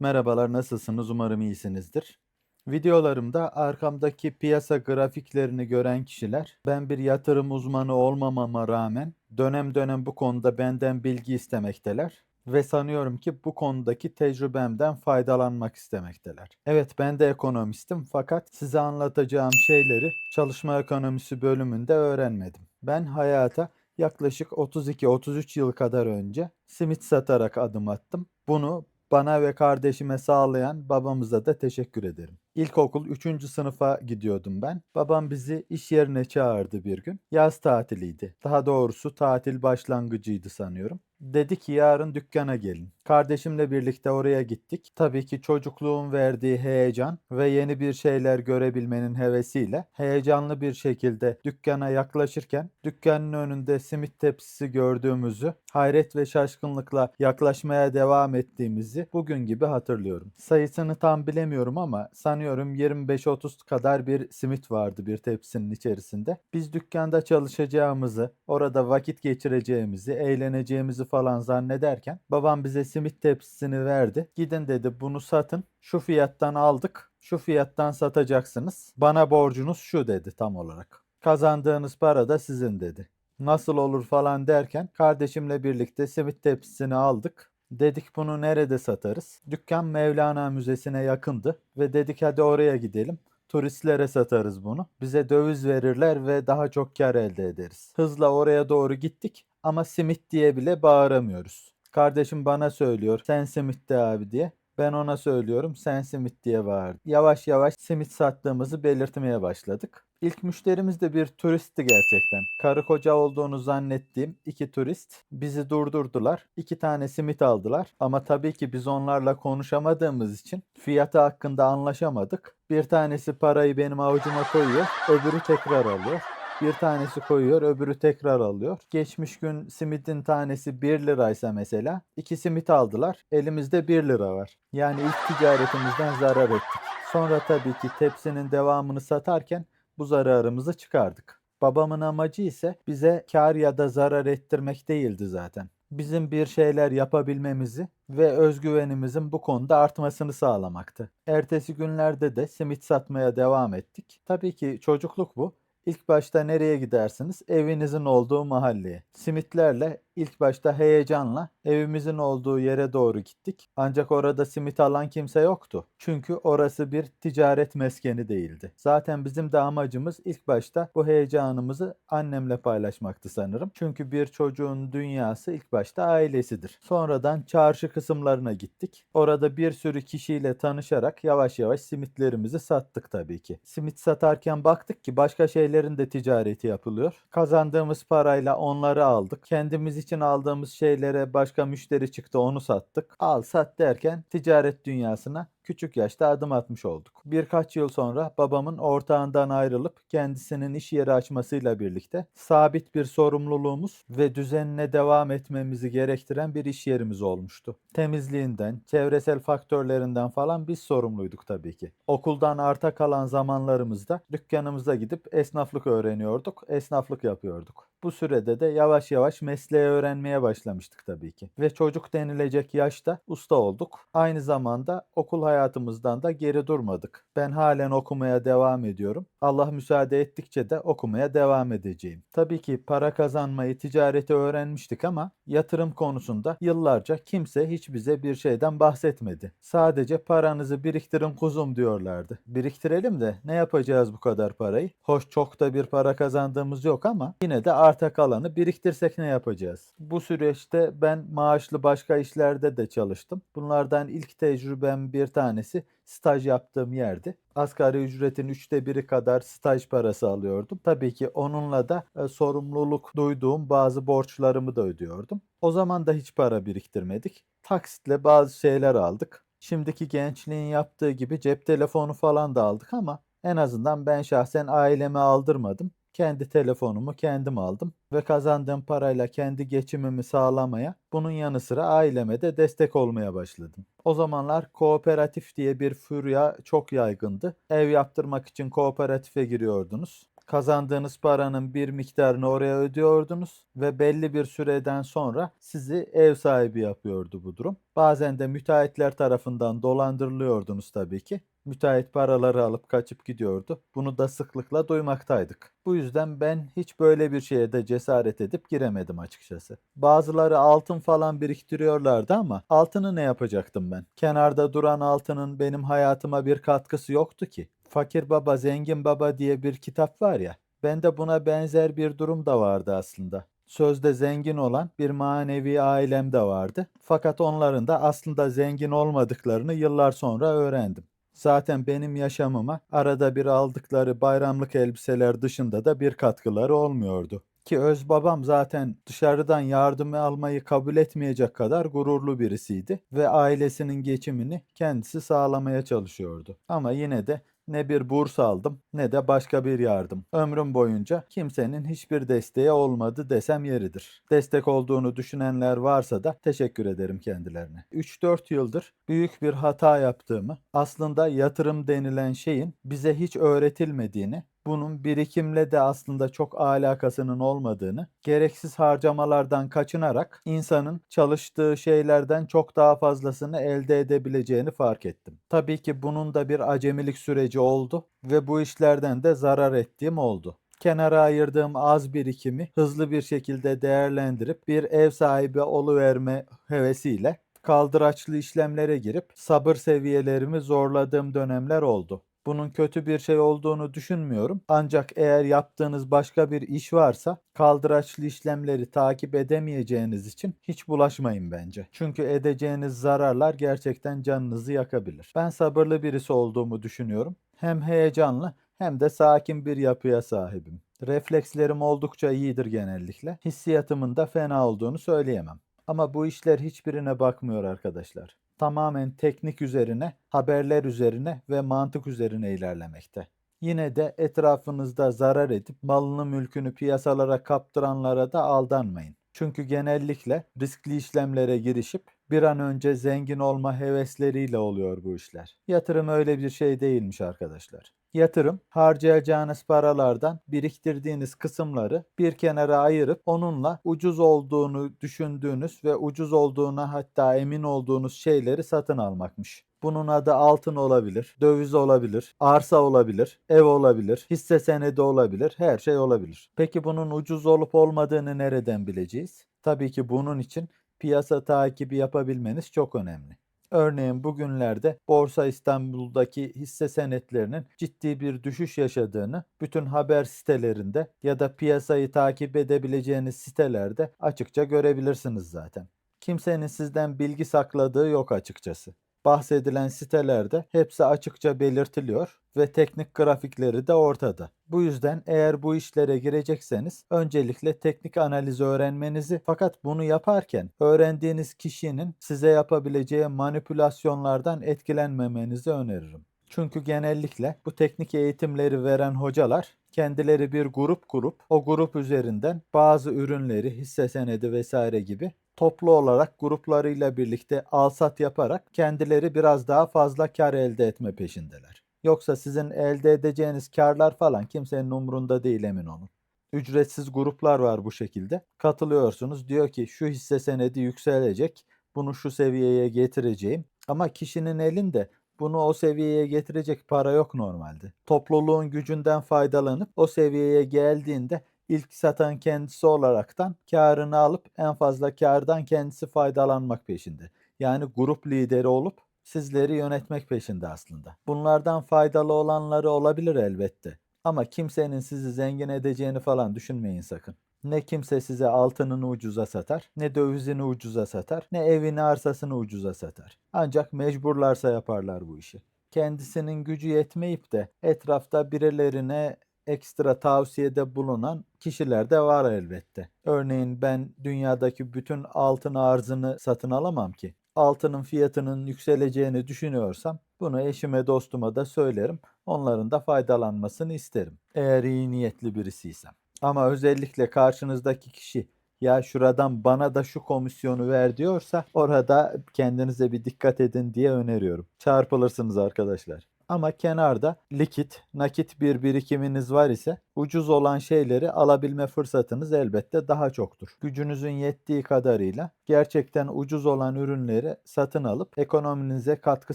Merhabalar, nasılsınız? Umarım iyisinizdir. Videolarımda arkamdaki piyasa grafiklerini gören kişiler, ben bir yatırım uzmanı olmamama rağmen dönem dönem bu konuda benden bilgi istemekteler ve sanıyorum ki bu konudaki tecrübemden faydalanmak istemekteler. Evet, ben de ekonomistim fakat size anlatacağım şeyleri çalışma ekonomisi bölümünde öğrenmedim. Ben hayata yaklaşık 32-33 yıl kadar önce simit satarak adım attım. Bunu bana ve kardeşime sağlayan babamıza da teşekkür ederim. İlkokul 3. sınıfa gidiyordum ben. Babam bizi iş yerine çağırdı bir gün. Yaz tatiliydi. Daha doğrusu tatil başlangıcıydı sanıyorum. Dedi ki yarın dükkana gelin. Kardeşimle birlikte oraya gittik. Tabii ki çocukluğun verdiği heyecan ve yeni bir şeyler görebilmenin hevesiyle heyecanlı bir şekilde dükkana yaklaşırken dükkanın önünde simit tepsisi gördüğümüzü, hayret ve şaşkınlıkla yaklaşmaya devam ettiğimizi bugün gibi hatırlıyorum. Sayısını tam bilemiyorum ama sanıyorum 25-30 kadar bir simit vardı bir tepsinin içerisinde. Biz dükkanda çalışacağımızı, orada vakit geçireceğimizi, eğleneceğimizi falan zannederken babam bize simit tepsisini verdi. Gidin dedi bunu satın. Şu fiyattan aldık. Şu fiyattan satacaksınız. Bana borcunuz şu dedi tam olarak. Kazandığınız para da sizin dedi. Nasıl olur falan derken kardeşimle birlikte simit tepsisini aldık. Dedik bunu nerede satarız? Dükkan Mevlana Müzesi'ne yakındı ve dedik hadi oraya gidelim. Turistlere satarız bunu. Bize döviz verirler ve daha çok kar elde ederiz. Hızla oraya doğru gittik ama simit diye bile bağıramıyoruz. Kardeşim bana söylüyor sen simit de abi diye. Ben ona söylüyorum sen simit diye bağırdı. Yavaş yavaş simit sattığımızı belirtmeye başladık. İlk müşterimiz de bir turistti gerçekten. Karı koca olduğunu zannettiğim iki turist bizi durdurdular. İki tane simit aldılar. Ama tabii ki biz onlarla konuşamadığımız için fiyatı hakkında anlaşamadık. Bir tanesi parayı benim avucuma koyuyor, öbürü tekrar alıyor. Bir tanesi koyuyor, öbürü tekrar alıyor. Geçmiş gün simidin tanesi 1 liraysa mesela, iki simit aldılar. Elimizde 1 lira var. Yani ilk ticaretimizden zarar ettik. Sonra tabii ki tepsinin devamını satarken bu zararımızı çıkardık. Babamın amacı ise bize kar ya da zarar ettirmek değildi zaten. Bizim bir şeyler yapabilmemizi ve özgüvenimizin bu konuda artmasını sağlamaktı. Ertesi günlerde de simit satmaya devam ettik. Tabii ki çocukluk bu. İlk başta nereye gidersiniz? Evinizin olduğu mahalleye. Simitlerle ilk başta heyecanla evimizin olduğu yere doğru gittik. Ancak orada simit alan kimse yoktu. Çünkü orası bir ticaret meskeni değildi. Zaten bizim de amacımız ilk başta bu heyecanımızı annemle paylaşmaktı sanırım. Çünkü bir çocuğun dünyası ilk başta ailesidir. Sonradan çarşı kısımlarına gittik. Orada bir sürü kişiyle tanışarak yavaş yavaş simitlerimizi sattık tabii ki. Simit satarken baktık ki başka şeylerin de ticareti yapılıyor. Kazandığımız parayla onları aldık. Kendimiz için aldığımız şeylere başka müşteri çıktı onu sattık. Al sat derken ticaret dünyasına küçük yaşta adım atmış olduk. Birkaç yıl sonra babamın ortağından ayrılıp kendisinin iş yeri açmasıyla birlikte sabit bir sorumluluğumuz ve düzenine devam etmemizi gerektiren bir iş yerimiz olmuştu. Temizliğinden, çevresel faktörlerinden falan biz sorumluyduk tabii ki. Okuldan arta kalan zamanlarımızda dükkanımıza gidip esnaflık öğreniyorduk, esnaflık yapıyorduk. Bu sürede de yavaş yavaş mesleği öğrenmeye başlamıştık tabii ki. Ve çocuk denilecek yaşta usta olduk. Aynı zamanda okul hayatımızdan da geri durmadık. Ben halen okumaya devam ediyorum. Allah müsaade ettikçe de okumaya devam edeceğim. Tabii ki para kazanmayı, ticareti öğrenmiştik ama yatırım konusunda yıllarca kimse hiç bize bir şeyden bahsetmedi. Sadece paranızı biriktirin kuzum diyorlardı. Biriktirelim de ne yapacağız bu kadar parayı? Hoş çok da bir para kazandığımız yok ama yine de arta kalanı biriktirsek ne yapacağız? Bu süreçte ben maaşlı başka işlerde de çalıştım. Bunlardan ilk tecrübem bir tanesi staj yaptığım yerdi. Asgari ücretin üçte biri kadar staj parası alıyordum. Tabii ki onunla da e, sorumluluk duyduğum bazı borçlarımı da ödüyordum. O zaman da hiç para biriktirmedik. Taksitle bazı şeyler aldık. Şimdiki gençliğin yaptığı gibi cep telefonu falan da aldık ama en azından ben şahsen aileme aldırmadım. Kendi telefonumu kendim aldım ve kazandığım parayla kendi geçimimi sağlamaya, bunun yanı sıra aileme de destek olmaya başladım. O zamanlar kooperatif diye bir furya çok yaygındı. Ev yaptırmak için kooperatife giriyordunuz. kazandığınız paranın bir miktarını oraya ödüyordunuz ve belli bir süreden sonra sizi ev sahibi yapıyordu bu durum. Bazen de müteahhitler tarafından dolandırılıyordunuz tabii ki. Müteahhit paraları alıp kaçıp gidiyordu. Bunu da sıklıkla duymaktaydık. Bu yüzden ben hiç böyle bir şeye de cesaret edip giremedim açıkçası. Bazıları altın falan biriktiriyorlardı ama altını ne yapacaktım ben? Kenarda duran altının benim hayatıma bir katkısı yoktu ki. Fakir Baba Zengin Baba diye bir kitap var ya. Bende buna benzer bir durum da vardı aslında. Sözde zengin olan bir manevi ailem de vardı. Fakat onların da aslında zengin olmadıklarını yıllar sonra öğrendim. Zaten benim yaşamıma arada bir aldıkları bayramlık elbiseler dışında da bir katkıları olmuyordu. Ki öz babam zaten dışarıdan yardım almayı kabul etmeyecek kadar gururlu birisiydi ve ailesinin geçimini kendisi sağlamaya çalışıyordu. Ama yine de ne bir burs aldım ne de başka bir yardım. Ömrüm boyunca kimsenin hiçbir desteği olmadı desem yeridir. Destek olduğunu düşünenler varsa da teşekkür ederim kendilerine. 3-4 yıldır büyük bir hata yaptığımı, aslında yatırım denilen şeyin bize hiç öğretilmediğini, bunun birikimle de aslında çok alakasının olmadığını, gereksiz harcamalardan kaçınarak insanın çalıştığı şeylerden çok daha fazlasını elde edebileceğini fark ettim. Tabii ki bunun da bir acemilik süreci oldu ve bu işlerden de zarar ettiğim oldu kenara ayırdığım az birikimi hızlı bir şekilde değerlendirip bir ev sahibi oluverme hevesiyle kaldıraçlı işlemlere girip sabır seviyelerimi zorladığım dönemler oldu. Bunun kötü bir şey olduğunu düşünmüyorum. Ancak eğer yaptığınız başka bir iş varsa kaldıraçlı işlemleri takip edemeyeceğiniz için hiç bulaşmayın bence. Çünkü edeceğiniz zararlar gerçekten canınızı yakabilir. Ben sabırlı birisi olduğumu düşünüyorum. Hem heyecanlı hem de sakin bir yapıya sahibim. Reflekslerim oldukça iyidir genellikle. Hissiyatımın da fena olduğunu söyleyemem. Ama bu işler hiçbirine bakmıyor arkadaşlar tamamen teknik üzerine, haberler üzerine ve mantık üzerine ilerlemekte. Yine de etrafınızda zarar edip malını mülkünü piyasalara kaptıranlara da aldanmayın. Çünkü genellikle riskli işlemlere girişip bir an önce zengin olma hevesleriyle oluyor bu işler. Yatırım öyle bir şey değilmiş arkadaşlar. Yatırım harcayacağınız paralardan biriktirdiğiniz kısımları bir kenara ayırıp onunla ucuz olduğunu düşündüğünüz ve ucuz olduğuna hatta emin olduğunuz şeyleri satın almakmış. Bunun adı altın olabilir, döviz olabilir, arsa olabilir, ev olabilir, hisse senedi olabilir, her şey olabilir. Peki bunun ucuz olup olmadığını nereden bileceğiz? Tabii ki bunun için piyasa takibi yapabilmeniz çok önemli. Örneğin bugünlerde Borsa İstanbul'daki hisse senetlerinin ciddi bir düşüş yaşadığını bütün haber sitelerinde ya da piyasayı takip edebileceğiniz sitelerde açıkça görebilirsiniz zaten. Kimsenin sizden bilgi sakladığı yok açıkçası bahsedilen sitelerde hepsi açıkça belirtiliyor ve teknik grafikleri de ortada. Bu yüzden eğer bu işlere girecekseniz öncelikle teknik analizi öğrenmenizi fakat bunu yaparken öğrendiğiniz kişinin size yapabileceği manipülasyonlardan etkilenmemenizi öneririm. Çünkü genellikle bu teknik eğitimleri veren hocalar kendileri bir grup kurup o grup üzerinden bazı ürünleri, hisse senedi vesaire gibi toplu olarak gruplarıyla birlikte alsat yaparak kendileri biraz daha fazla kar elde etme peşindeler. Yoksa sizin elde edeceğiniz karlar falan kimsenin umurunda değil emin olun. Ücretsiz gruplar var bu şekilde. Katılıyorsunuz diyor ki şu hisse senedi yükselecek. Bunu şu seviyeye getireceğim. Ama kişinin elinde bunu o seviyeye getirecek para yok normalde. Topluluğun gücünden faydalanıp o seviyeye geldiğinde ilk satan kendisi olaraktan karını alıp en fazla kardan kendisi faydalanmak peşinde. Yani grup lideri olup sizleri yönetmek peşinde aslında. Bunlardan faydalı olanları olabilir elbette. Ama kimsenin sizi zengin edeceğini falan düşünmeyin sakın. Ne kimse size altınını ucuza satar, ne dövizini ucuza satar, ne evini arsasını ucuza satar. Ancak mecburlarsa yaparlar bu işi. Kendisinin gücü yetmeyip de etrafta birilerine ekstra tavsiyede bulunan kişiler de var elbette. Örneğin ben dünyadaki bütün altın arzını satın alamam ki. Altının fiyatının yükseleceğini düşünüyorsam bunu eşime dostuma da söylerim. Onların da faydalanmasını isterim. Eğer iyi niyetli birisiysem. Ama özellikle karşınızdaki kişi ya şuradan bana da şu komisyonu ver diyorsa orada kendinize bir dikkat edin diye öneriyorum. Çarpılırsınız arkadaşlar. Ama kenarda likit, nakit bir birikiminiz var ise ucuz olan şeyleri alabilme fırsatınız elbette daha çoktur. Gücünüzün yettiği kadarıyla gerçekten ucuz olan ürünleri satın alıp ekonominize katkı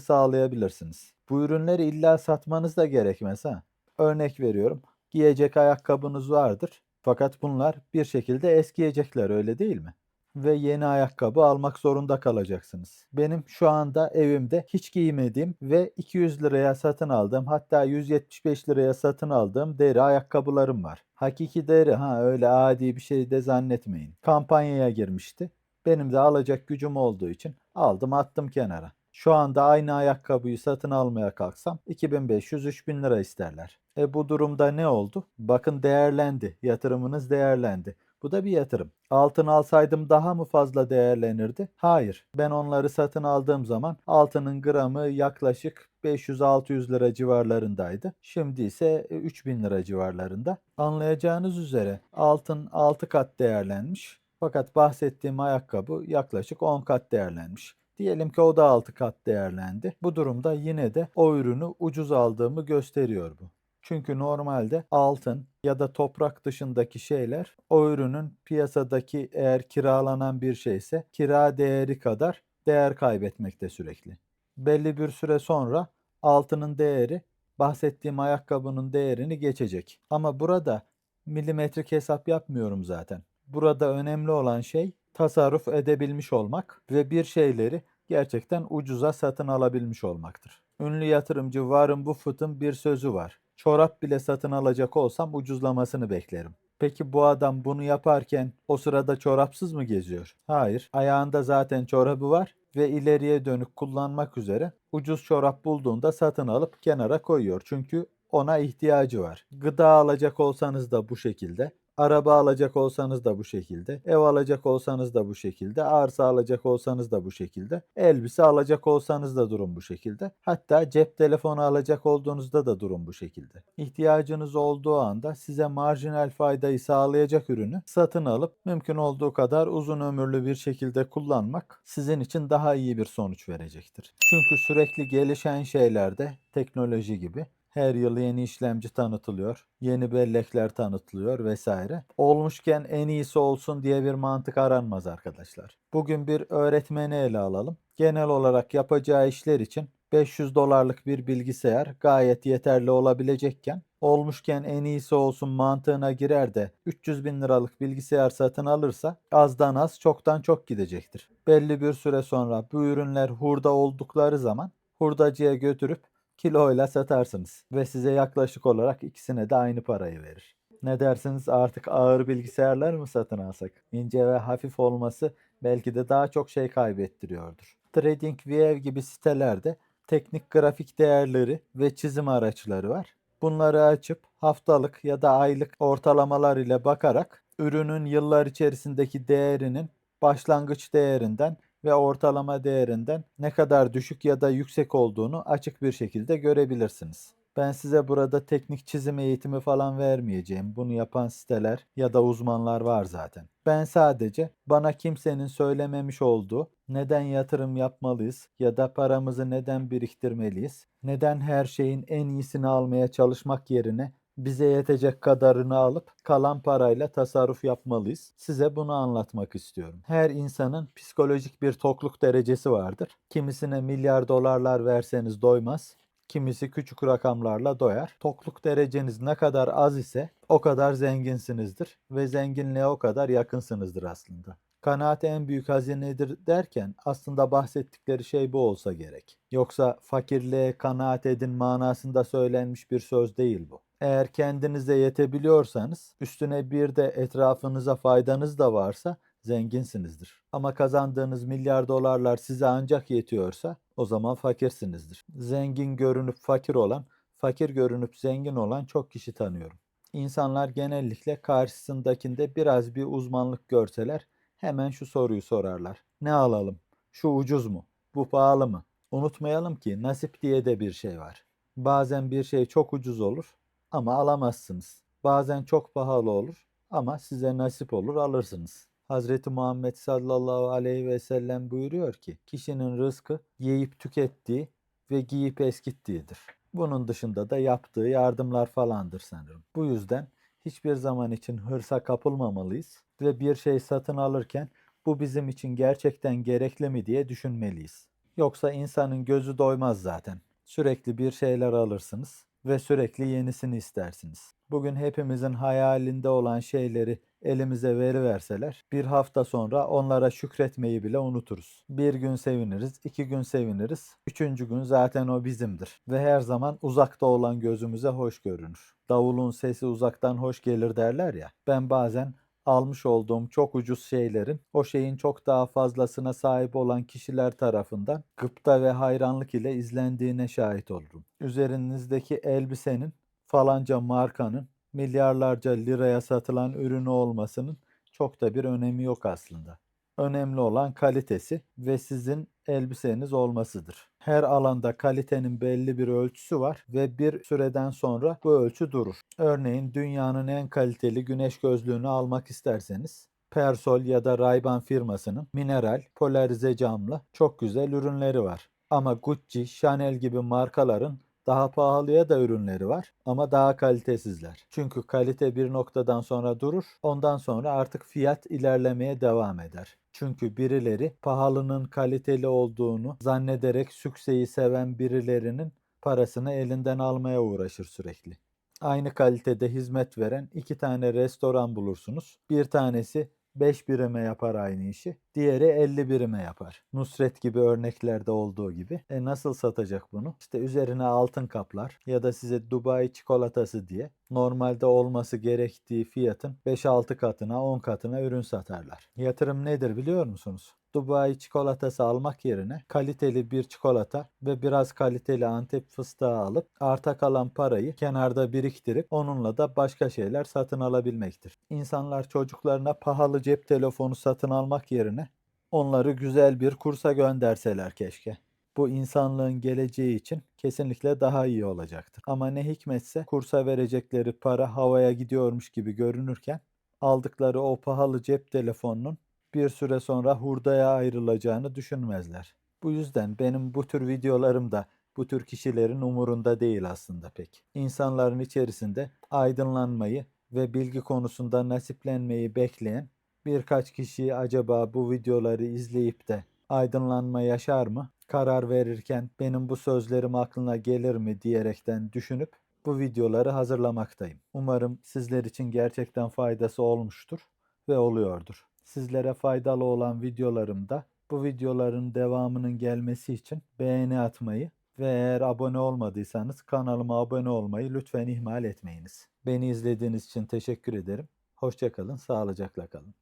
sağlayabilirsiniz. Bu ürünleri illa satmanız da gerekmez ha. Örnek veriyorum. Giyecek ayakkabınız vardır. Fakat bunlar bir şekilde eskiyecekler öyle değil mi? Ve yeni ayakkabı almak zorunda kalacaksınız. Benim şu anda evimde hiç giymediğim ve 200 liraya satın aldığım hatta 175 liraya satın aldığım deri ayakkabılarım var. Hakiki deri ha öyle adi bir şey de zannetmeyin. Kampanyaya girmişti. Benim de alacak gücüm olduğu için aldım attım kenara. Şu anda aynı ayakkabıyı satın almaya kalksam 2500-3000 lira isterler. E bu durumda ne oldu? Bakın değerlendi. Yatırımınız değerlendi. Bu da bir yatırım. Altın alsaydım daha mı fazla değerlenirdi? Hayır. Ben onları satın aldığım zaman altının gramı yaklaşık 500-600 lira civarlarındaydı. Şimdi ise 3000 lira civarlarında. Anlayacağınız üzere altın 6 kat değerlenmiş. Fakat bahsettiğim ayakkabı yaklaşık 10 kat değerlenmiş. Diyelim ki o da 6 kat değerlendi. Bu durumda yine de o ürünü ucuz aldığımı gösteriyor bu. Çünkü normalde altın ya da toprak dışındaki şeyler o ürünün piyasadaki eğer kiralanan bir şeyse kira değeri kadar değer kaybetmekte sürekli. Belli bir süre sonra altının değeri bahsettiğim ayakkabının değerini geçecek. Ama burada milimetrik hesap yapmıyorum zaten. Burada önemli olan şey tasarruf edebilmiş olmak ve bir şeyleri gerçekten ucuza satın alabilmiş olmaktır. Ünlü yatırımcı Warren Buffett'ın bir sözü var. Çorap bile satın alacak olsam ucuzlamasını beklerim. Peki bu adam bunu yaparken o sırada çorapsız mı geziyor? Hayır. Ayağında zaten çorabı var ve ileriye dönük kullanmak üzere ucuz çorap bulduğunda satın alıp kenara koyuyor. Çünkü ona ihtiyacı var. Gıda alacak olsanız da bu şekilde. Araba alacak olsanız da bu şekilde, ev alacak olsanız da bu şekilde, arsa alacak olsanız da bu şekilde, elbise alacak olsanız da durum bu şekilde. Hatta cep telefonu alacak olduğunuzda da durum bu şekilde. İhtiyacınız olduğu anda size marjinal faydayı sağlayacak ürünü satın alıp mümkün olduğu kadar uzun ömürlü bir şekilde kullanmak sizin için daha iyi bir sonuç verecektir. Çünkü sürekli gelişen şeylerde teknoloji gibi her yıl yeni işlemci tanıtılıyor, yeni bellekler tanıtılıyor vesaire. Olmuşken en iyisi olsun diye bir mantık aranmaz arkadaşlar. Bugün bir öğretmeni ele alalım. Genel olarak yapacağı işler için 500 dolarlık bir bilgisayar gayet yeterli olabilecekken olmuşken en iyisi olsun mantığına girer de 300 bin liralık bilgisayar satın alırsa azdan az çoktan çok gidecektir. Belli bir süre sonra bu ürünler hurda oldukları zaman hurdacıya götürüp kiloyla satarsınız ve size yaklaşık olarak ikisine de aynı parayı verir. Ne dersiniz artık ağır bilgisayarlar mı satın alsak? İnce ve hafif olması belki de daha çok şey kaybettiriyordur. TradingView gibi sitelerde teknik grafik değerleri ve çizim araçları var. Bunları açıp haftalık ya da aylık ortalamalar ile bakarak ürünün yıllar içerisindeki değerinin başlangıç değerinden ve ortalama değerinden ne kadar düşük ya da yüksek olduğunu açık bir şekilde görebilirsiniz. Ben size burada teknik çizim eğitimi falan vermeyeceğim. Bunu yapan siteler ya da uzmanlar var zaten. Ben sadece bana kimsenin söylememiş olduğu neden yatırım yapmalıyız ya da paramızı neden biriktirmeliyiz? Neden her şeyin en iyisini almaya çalışmak yerine bize yetecek kadarını alıp kalan parayla tasarruf yapmalıyız. Size bunu anlatmak istiyorum. Her insanın psikolojik bir tokluk derecesi vardır. Kimisine milyar dolarlar verseniz doymaz. Kimisi küçük rakamlarla doyar. Tokluk dereceniz ne kadar az ise o kadar zenginsinizdir ve zenginliğe o kadar yakınsınızdır aslında. Kanaat en büyük hazinedir derken aslında bahsettikleri şey bu olsa gerek. Yoksa fakirliğe kanaat edin manasında söylenmiş bir söz değil bu. Eğer kendinize yetebiliyorsanız, üstüne bir de etrafınıza faydanız da varsa zenginsinizdir. Ama kazandığınız milyar dolarlar size ancak yetiyorsa o zaman fakirsinizdir. Zengin görünüp fakir olan, fakir görünüp zengin olan çok kişi tanıyorum. İnsanlar genellikle karşısındakinde biraz bir uzmanlık görseler hemen şu soruyu sorarlar. Ne alalım? Şu ucuz mu? Bu pahalı mı? Unutmayalım ki nasip diye de bir şey var. Bazen bir şey çok ucuz olur ama alamazsınız. Bazen çok pahalı olur ama size nasip olur alırsınız. Hazreti Muhammed sallallahu aleyhi ve sellem buyuruyor ki kişinin rızkı yiyip tükettiği ve giyip eskittiğidir. Bunun dışında da yaptığı yardımlar falandır sanırım. Bu yüzden hiçbir zaman için hırsa kapılmamalıyız ve bir şey satın alırken bu bizim için gerçekten gerekli mi diye düşünmeliyiz. Yoksa insanın gözü doymaz zaten. Sürekli bir şeyler alırsınız ve sürekli yenisini istersiniz. Bugün hepimizin hayalinde olan şeyleri elimize veriverseler bir hafta sonra onlara şükretmeyi bile unuturuz. Bir gün seviniriz, iki gün seviniriz, üçüncü gün zaten o bizimdir. Ve her zaman uzakta olan gözümüze hoş görünür. Davulun sesi uzaktan hoş gelir derler ya. Ben bazen almış olduğum çok ucuz şeylerin o şeyin çok daha fazlasına sahip olan kişiler tarafından gıpta ve hayranlık ile izlendiğine şahit olurum. Üzerinizdeki elbisenin falanca markanın milyarlarca liraya satılan ürünü olmasının çok da bir önemi yok aslında. Önemli olan kalitesi ve sizin elbiseniz olmasıdır. Her alanda kalitenin belli bir ölçüsü var ve bir süreden sonra bu ölçü durur. Örneğin dünyanın en kaliteli güneş gözlüğünü almak isterseniz Persol ya da Ray-Ban firmasının mineral, polarize camlı çok güzel ürünleri var. Ama Gucci, Chanel gibi markaların daha pahalıya da ürünleri var ama daha kalitesizler. Çünkü kalite bir noktadan sonra durur, ondan sonra artık fiyat ilerlemeye devam eder. Çünkü birileri pahalının kaliteli olduğunu zannederek sükseyi seven birilerinin parasını elinden almaya uğraşır sürekli. Aynı kalitede hizmet veren iki tane restoran bulursunuz. Bir tanesi 5 birime yapar aynı işi. Diğeri 50 birime yapar. Nusret gibi örneklerde olduğu gibi. E nasıl satacak bunu? İşte üzerine altın kaplar ya da size Dubai çikolatası diye normalde olması gerektiği fiyatın 5-6 katına 10 katına ürün satarlar. Yatırım nedir biliyor musunuz? Dubai çikolatası almak yerine kaliteli bir çikolata ve biraz kaliteli Antep fıstığı alıp arta kalan parayı kenarda biriktirip onunla da başka şeyler satın alabilmektir. İnsanlar çocuklarına pahalı cep telefonu satın almak yerine onları güzel bir kursa gönderseler keşke. Bu insanlığın geleceği için kesinlikle daha iyi olacaktır. Ama ne hikmetse kursa verecekleri para havaya gidiyormuş gibi görünürken aldıkları o pahalı cep telefonunun bir süre sonra hurdaya ayrılacağını düşünmezler. Bu yüzden benim bu tür videolarım da bu tür kişilerin umurunda değil aslında pek. İnsanların içerisinde aydınlanmayı ve bilgi konusunda nasiplenmeyi bekleyen birkaç kişi acaba bu videoları izleyip de aydınlanma yaşar mı? Karar verirken benim bu sözlerim aklına gelir mi diyerekten düşünüp bu videoları hazırlamaktayım. Umarım sizler için gerçekten faydası olmuştur ve oluyordur. Sizlere faydalı olan videolarımda bu videoların devamının gelmesi için beğeni atmayı ve eğer abone olmadıysanız kanalıma abone olmayı lütfen ihmal etmeyiniz. Beni izlediğiniz için teşekkür ederim. Hoşçakalın, sağlıcakla kalın.